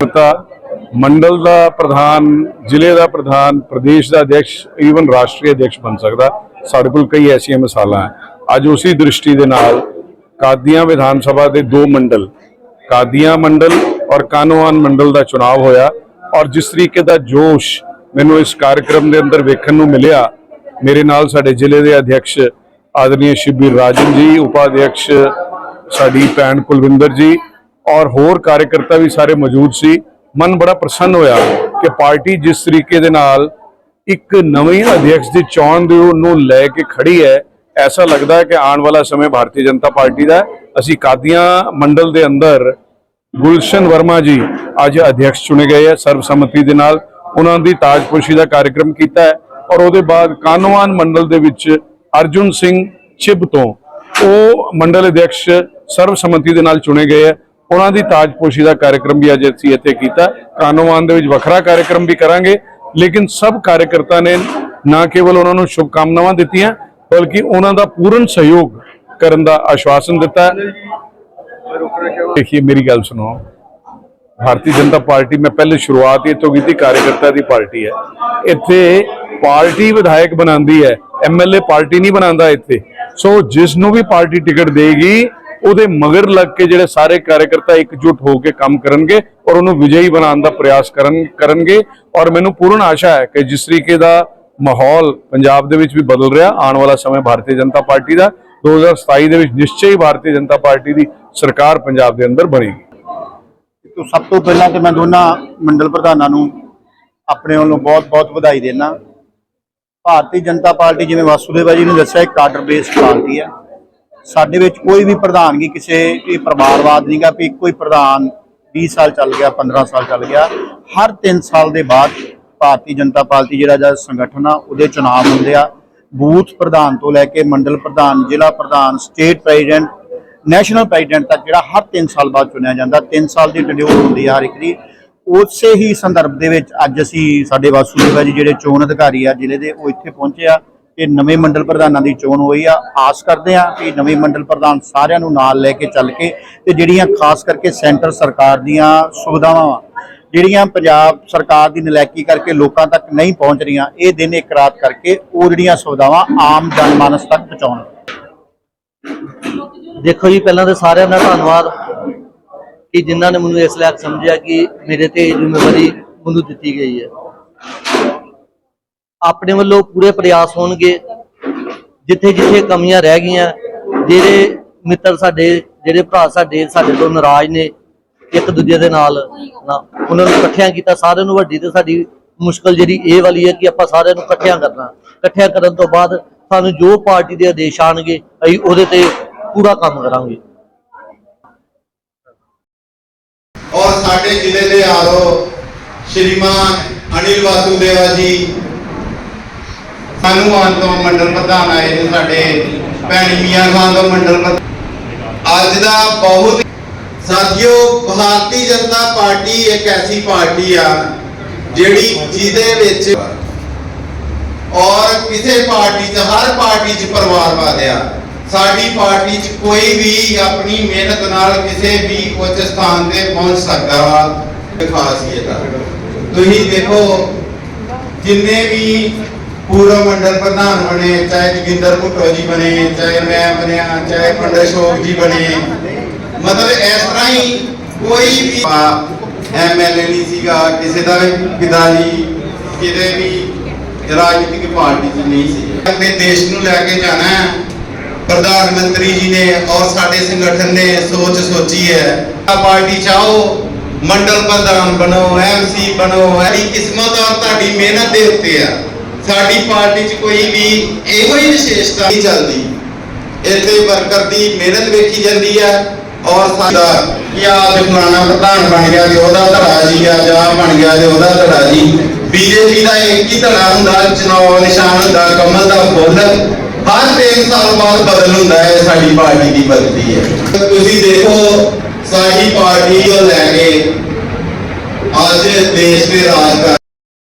ਮੰਡਲ ਦਾ ਪ੍ਰਧਾਨ, ਜ਼ਿਲ੍ਹੇ ਦਾ ਪ੍ਰਧਾਨ, ਪ੍ਰਦੇਸ਼ ਦਾ ਅਧਿਕਸ਼ ਈਵਨ ਰਾਸ਼ਟਰੀ ਅਧਿਕਸ਼ ਬਣ ਸਕਦਾ। ਸਾਡੇ ਕੋਲ ਕਈ ਐਸੀਆਂ ਮਿਸਾਲਾਂ ਹੈ। ਅੱਜ ਉਸੇ ਦ੍ਰਿਸ਼ਟੀ ਦੇ ਨਾਲ ਕਾਦੀਆਂ ਵਿਧਾਨ ਸਭਾ ਦੇ ਦੋ ਮੰਡਲ, ਕਾਦੀਆਂ ਮੰਡਲ ਔਰ ਕਾਨੋਆਨ ਮੰਡਲ ਦਾ ਚੋਣ ਹੋਇਆ ਔਰ ਜਿਸ ਤਰੀਕੇ ਦਾ ਜੋਸ਼ ਮੈਨੂੰ ਇਸ ਕਾਰਜਕ੍ਰਮ ਦੇ ਅੰਦਰ ਵੇਖਣ ਨੂੰ ਮਿਲਿਆ, ਮੇਰੇ ਨਾਲ ਸਾਡੇ ਜ਼ਿਲ੍ਹੇ ਦੇ ਅਧਿਕਸ਼ ਆਦਰਨੀय ਸ਼ਿਬੀਰ ਰਾਜਨ ਜੀ ਉਪਾਧਿਕਸ਼ ਸਾਡੀ ਭੈਣ ਕੁਲਵਿੰਦਰ ਜੀ ਔਰ ਹੋਰ ਕਾਰਜਕਰਤਾ ਵੀ ਸਾਰੇ ਮੌਜੂਦ ਸੀ। ਮਨ ਬੜਾ ਪ੍ਰਸੰਨ ਹੋਇਆ ਕਿ ਪਾਰਟੀ ਜਿਸ ਤਰੀਕੇ ਦੇ ਨਾਲ ਇੱਕ ਨਵੀਂ ਅਧਿਕਸ਼ ਦੀ ਚੋਣ ਦੇ ਨੂੰ ਲੈ ਕੇ ਖੜੀ ਹੈ, ਐਸਾ ਲੱਗਦਾ ਹੈ ਕਿ ਆਉਣ ਵਾਲਾ ਸਮੇਂ ਭਾਰਤੀ ਜਨਤਾ ਪਾਰਟੀ ਦਾ ਅਸੀਂ ਕਾਦੀਆਂ ਮੰਡਲ ਦੇ ਅੰਦਰ ਗੁਲਸ਼ਨ ਵਰਮਾ ਜੀ ਅੱਜ ਅਧਿਕਸ਼ ਚੁਣੇ ਗਏ ਹੈ ਸਰਬਸੰਮਤੀ ਦੇ ਨਾਲ। ਉਹਨਾਂ ਦੀ ਤਾਜਪੋਸ਼ੀ ਦਾ ਕਾਰਜਕ੍ਰਮ ਕੀਤਾ ਹੈ ਔਰ ਉਹਦੇ ਬਾਅਦ ਕਾਨਵਾਨ ਮੰਡਲ ਦੇ ਵਿੱਚ ਅਰਜੁਨ ਸਿੰਘ ਚਿਬ ਤੋਂ ਉਹ ਮੰਡਲ ਅਧਿਕਸ਼ ਸਰਬਸੰਮਤੀ ਦੇ ਨਾਲ ਚੁਣੇ ਗਏ ਹੈ। ਉਹਨਾਂ ਦੀ ਤਾਜਪੋਸ਼ੀ ਦਾ ਕਾਰਜਕ੍ਰਮ ਵੀ ਅੱਜ ਅਸੀਂ ਇੱਥੇ ਕੀਤਾ। ਕਾਨੋਵਾਨ ਦੇ ਵਿੱਚ ਵੱਖਰਾ ਕਾਰਜਕ੍ਰਮ ਵੀ ਕਰਾਂਗੇ, ਲੇਕਿਨ ਸਭ ਕਾਰਜਕਰਤਾ ਨੇ ਨਾ ਕੇਵਲ ਉਹਨਾਂ ਨੂੰ ਸ਼ੁਭ ਕਾਮਨਾਵਾਂ ਦਿੱਤੀਆਂ, ਬਲਕਿ ਉਹਨਾਂ ਦਾ ਪੂਰਨ ਸਹਿਯੋਗ ਕਰਨ ਦਾ ਆਸ਼ਵਾਸਨ ਦਿੱਤਾ। ਦੇਖੀਏ, ਮੇਰੀ ਗੱਲ ਸੁਣੋ। ਭਾਰਤੀ ਜਨਤਾ ਪਾਰਟੀ, ਮੈਂ ਪਹਿਲੇ ਸ਼ੁਰੂਆਤ ਹੀ ਇੱਥੋਂ ਕੀਤੀ, ਕਾਰਜਕਰਤਾ ਦੀ ਪਾਰਟੀ ਹੈ। ਇੱਥੇ ਪਾਰਟੀ ਵਿਧਾਇਕ ਬਣਾਉਂਦੀ ਹੈ ਐਮਐਲਏ ਪਾਰਟੀ ਨਹੀਂ ਬਣਾਉਂਦਾ ਇੱਥੇ। ਸੋ ਜਿਸ ਨੂੰ ਵੀ ਪਾਰਟੀ ਟਿਕਟ ਦੇਗੀ ਉਹਦੇ ਮਗਰ ਲੱਗ ਕੇ ਜਿਹੜੇ ਸਾਰੇ ਕਾਰਜਕਰਤਾ ਇਕਜੁੱਟ ਹੋ ਕੇ ਕੰਮ ਕਰਨਗੇ ਔਰ ਉਹਨੂੰ ਵਿਜयी ਬਣਾਉਣ ਦਾ ਪ੍ਰਯਾਸ ਕਰਨ, ਕਰਨਗੇ। ਔਰ ਮੈਨੂੰ ਪੂਰਨ ਆਸ਼ਾ ਹੈ ਕਿ ਜਿਸ ਤਰੀਕੇ ਦਾ ਮਾਹੌਲ ਪੰਜਾਬ ਦੇ ਵਿੱਚ ਵੀ ਬਦਲ ਰਿਹਾ, ਆਉਣ ਵਾਲਾ ਸਮੇਂ ਭਾਰਤੀ ਜਨਤਾ ਪਾਰਟੀ ਦਾ 2027 ਦੇ ਵਿੱਚ ਨਿਸ਼ਚੈ ਹੀ ਭਾਰਤੀ ਜਨਤਾ ਪਾਰਟੀ ਦੀ ਸਰਕਾਰ ਪੰਜਾਬ ਦੇ ਅੰਦਰ ਬਣੇਗੀ। ਤੋਂ ਸਭ ਤੋਂ ਪਹਿਲਾਂ ਤੇ ਮੈਂ ਦੋਨਾਂ ਮੰਡਲ ਪ੍ਰਧਾਨਾਂ ਨੂੰ ਆਪਣੇ ਵੱਲੋਂ ਬਹੁਤ-ਬਹੁਤ ਵਧਾਈ ਦੇਣਾ ਭਾਰਤੀ ਜਨਤਾ ਪਾਰਟੀ ਜਿਵੇਂ ਵਾਸੂਦੇਵਾ ਜੀ ਨੇ ਦੱਸਿਆ, ਇੱਕ ਕਾਡਰ ਬੇਸਡ ਪਾਰਟੀ ਹੈ ਸਾਡੇ ਵਿੱਚ ਕੋਈ ਵੀ ਪ੍ਰਧਾਨਗੀ ਕਿਸੇ ਇਹ ਪਰਿਵਾਰਵਾਦ ਨਹੀਂਗਾ ਵੀ ਕੋਈ ਪ੍ਰਧਾਨ 20 ਸਾਲ ਚੱਲ ਗਿਆ 15 ਸਾਲ ਚੱਲ ਗਿਆ, ਹਰ 3 ਸਾਲ ਦੇ ਬਾਅਦ ਭਾਰਤੀ ਜਨਤਾ ਪਾਰਟੀ ਜਿਹੜਾ ਜਦ ਸੰਗਠਨ ਆ, ਉਹਦੇ ਚੁਣਾਵ ਹੁੰਦੇ ਆ। ਬੂਥ ਪ੍ਰਧਾਨ ਤੋਂ ਲੈ ਕੇ ਮੰਡਲ ਪ੍ਰਧਾਨ, ਜ਼ਿਲ੍ਹਾ ਪ੍ਰਧਾਨ, ਸਟੇਟ ਪ੍ਰੈਜ਼ੀਡੈਂਟ, ਨੈਸ਼ਨਲ ਪ੍ਰੈਜ਼ੀਡੈਂਟ ਤੱਕ ਜਿਹੜਾ ਹਰ 3 ਸਾਲ ਬਾਅਦ ਚੁਣਿਆ ਜਾਂਦਾ। 3 ਸਾਲ ਦੀ ਟਡਿਊਰ ਹੁੰਦੀ ਆ ਹਰ ਇੱਕ ਦੀ। ਉਸੇ ਹੀ ਸੰਦਰਭ ਦੇ ਵਿੱਚ ਅੱਜ ਅਸੀਂ ਸਾਡੇ ਵਾਸੂਦੇਵਾ ਜੀ ਜਿਹੜੇ ਚੋਣ ਅਧਿਕਾਰੀ ਆ, ਜ਼ਿਲ੍ਹੇ ਦੇ, ਉਹ ਇੱਥੇ ਪਹੁੰਚੇ ਆ। ਤੇ ਨਵੇਂ ਮੰਡਲ ਪ੍ਰਧਾਨਾਂ ਦੀ ਚੋਣ ਹੋਈ ਆ। ਆਸ ਕਰਦੇ ਆ ਕਿ ਨਵੇਂ ਮੰਡਲ ਪ੍ਰਧਾਨ ਸਾਰਿਆਂ ਨੂੰ ਨਾਲ ਲੈ ਕੇ ਚੱਲ ਕੇ ਤੇ ਜਿਹੜੀਆਂ ਖਾਸ ਕਰਕੇ ਸੈਂਟਰ ਸਰਕਾਰ ਦੀਆਂ ਸੁਵਿਧਾਵਾਂ ਜਿਹੜੀਆਂ ਪੰਜਾਬ ਸਰਕਾਰ ਦੀ ਨਲਾਇਕੀ ਕਰਕੇ ਲੋਕਾਂ ਤੱਕ ਨਹੀਂ ਪਹੁੰਚ ਰਹੀਆਂ, ਇਹ ਦਿਨ ਇੱਕ ਰਾਤ ਕਰਕੇ ਉਹ ਜਿਹੜੀਆਂ ਸੁਵਿਧਾਵਾਂ ਆਮ ਜਨਮਾਨਸ ਤੱਕ ਪਹੁੰਚਾਉਣ। ਦੇਖੋ ਜੀ, ਪਹਿਲਾਂ ਤਾਂ ਸਾਰਿਆਂ ਦਾ ਧੰਨਵਾਦ ਕਿ ਜਿਨ੍ਹਾਂ ਨੇ ਮੈਨੂੰ ਇਸ ਲਾਇਕ ਸਮਝਿਆ ਕਿ ਮੇਰੇ ਤੇ ਇਹ ਜ਼ਿੰਮੇਵਾਰੀ ਮੈਨੂੰ ਦਿੱਤੀ ਗਈ ਹੈ। ਆਪਣੇ ਵੱਲੋਂ ਪੂਰੇ ਪ੍ਰਯਾਸ ਹੋਣਗੇ। ਜਿੱਥੇ ਜਿੱਥੇ ਕਮੀਆਂ ਰਹਿ ਗਈਆਂ, ਜਿਹੜੇ ਮਿੱਤਰ ਸਾਡੇ, ਜਿਹੜੇ ਭਰਾ ਸਾਡੇ ਸਾਡੇ ਤੋਂ ਨਾਰਾਜ਼ ਨੇ, ਇੱਕ ਦੂਜੇ ਦੇ ਨਾਲ ਉਹਨਾਂ ਨੂੰ ਇਕੱਠਿਆਂ ਕੀਤਾ। ਸਾਰਿਆਂ ਨੂੰ ਵੱਡੀ ਤੇ ਸਾਡੀ ਮੁਸ਼ਕਲ ਜਿਹੜੀ ਇਹ ਵਾਲੀ ਹੈ ਕਿ ਆਪਾਂ ਸਾਰਿਆਂ ਨੂੰ ਇਕੱਠਿਆਂ ਕਰਨਾ। ਇਕੱਠਿਆਂ ਕਰਨ ਤੋਂ ਬਾਅਦ ਸਾਨੂੰ ਜੋ ਪਾਰਟੀ ਦੇ ਆਦੇਸ਼ ਆਣਗੇ ਅਸੀਂ ਉਹਦੇ ਤੇ ਪੂਰਾ ਕੰਮ ਕਰਾਂਗੇ। ਔਰ ਸਾਡੇ ਜ਼ਿਲ੍ਹੇ ਦੇ ਆਰੋ, ਸ਼੍ਰੀਮਾਨ ਅਨਿਲ ਵਾਸੂਦੇਵਾ ਜੀ ਹਨੂਮਾਨ ਤੋਂ ਮੰਡਲ ਪ੍ਰਧਾਨ ਆਏ ਨੇ ਸਾਡੇ ਭੈਣੀ ਮੀਆਂ ਖਾਨ ਤੋਂ ਮੰਡਲ ਅੱਜ ਦਾ ਬਹੁਤ ਸਾਥੀਓ, ਭਾਰਤੀ ਜਨਤਾ ਪਾਰਟੀ ਇੱਕ ਐਸੀ ਪਾਰਟੀ ਆ ਜਿਹੜੀ ਜਿਹਦੇ ਵਿੱਚ ਔਰ ਕਿਸੇ ਪਾਰਟੀ 'ਚ, ਹਰ ਪਾਰਟੀ 'ਚ ਪਰਿਵਾਰਵਾਦ ਆ ਸਾਡੀ ਪਾਰਟੀ 'ਚ ਕੋਈ ਵੀ ਆਪਣੀ ਮਿਹਨਤ ਨਾਲ ਕਿਸੇ ਵੀ ਉੱਚ ਸਥਾਨ ਤੇ ਪਹੁੰਚ ਸਕਦਾ ਵਾ। ਖਾਸੀਅਤ ਆ ਤੁਸੀਂ ਦੇਖੋ, ਜਿੰਨੇ ਵੀ ਪੂਰਵ ਮੰਡਲ ਪ੍ਰਧਾਨ ਬਣੇ, ਚਾਹੇ ਜੋਗਿੰਦਰ ਭੁੱਟੋ ਜੀ ਬਣੇ, ਚਾਹੇ ਮੈਂ ਬਣਿਆ, ਚਾਹੇ ਪੰਡਤ ਸ਼ੋਕ ਜੀ ਬਣੇ। ਮਤਲਬ ਇਸ ਤਰ੍ਹਾਂ ਹੀ ਕੋਈ ਵੀ ਐਮਐਲਏ ਨਹੀਂ ਸੀਗਾ, ਕਿਸੇ ਦਾ ਵੀ ਪਿਤਾ ਜੀ, ਕਿਤੇ ਵੀ ਰਾਜਨੀਤਿਕ ਪਾਰਟੀ 'ਚ ਨਹੀਂ ਸੀ। ਆਪਣੇ ਦੇਸ਼ ਨੂੰ ਲੈ ਕੇ ਜਾਣਾ ਹੈ। ਪ੍ਰਧਾਨ ਮੰਤਰੀ ਜੀ ਨੇ ਔਰ ਸਾਡੇ ਸੰਗਠਨ ਨੇ ਸੋਚ ਸੋਚੀ ਹੈ। ਆ ਪਾਰਟੀ ਚਾਹੋ, ਮੰਡਲ ਪ੍ਰਧਾਨ ਬਣੋ ਐਮਸੀ ਬਣੋ ਐਡੀ ਕਿਸਮਤ ਔਰ ਤੁਹਾਡੀ ਮਿਹਨਤ ਦੇ ਉੱਤੇ ਆ। ਸਾਡੀ ਪਾਰਟੀ 'ਚ ਕੋਈ ਵੀ ਇਹੋ ਹੀ ਵਿਸ਼ੇਸ਼ਤਾ ਨਹੀਂ ਚੱਲਦੀ। ਇੱਥੇ ਵਰਕਰ ਦੀ ਮਿਹਨਤ ਵੇਖੀ ਜਾਂਦੀ ਹੈ ਔਰ ਸਾਡਾ ਕੀ ਆ ਫਲਾਣਾ ਪ੍ਰਧਾਨ ਬਣ ਗਿਆ ਤੇ ਉਹਦਾ ਧੜਾ ਜੀ ਆ, ਜਾਂ ਬਣ ਗਿਆ ਤੇ ਉਹਦਾ ਧੜਾ ਜੀ। ਬੀਜੇਪੀ ਦਾ ਇੱਕ ਹੀ ਧੜਾ ਹੁੰਦਾ ਚੁਣਾਵ ਨਿਸ਼ਾਨ ਹੁੰਦਾ, ਕਮਲ ਦਾ ਫੁੱਲ। ਹਰ 3 ਸਾਲ ਬਾਅਦ ਬਦਲ ਹੁੰਦਾ ਹੈ, ਸਾਡੀ ਪਾਰਟੀ ਦੀ ਬਦਲਦੀ ਹੈ। ਤੁਸੀਂ ਦੇਖੋ, ਸਾਡੀ ਪਾਰਟੀ ਉਹ ਲੈ ਕੇ ਅੱਜ ਦੇਸ਼ ਦੇ ਰਾਜ ਕਰ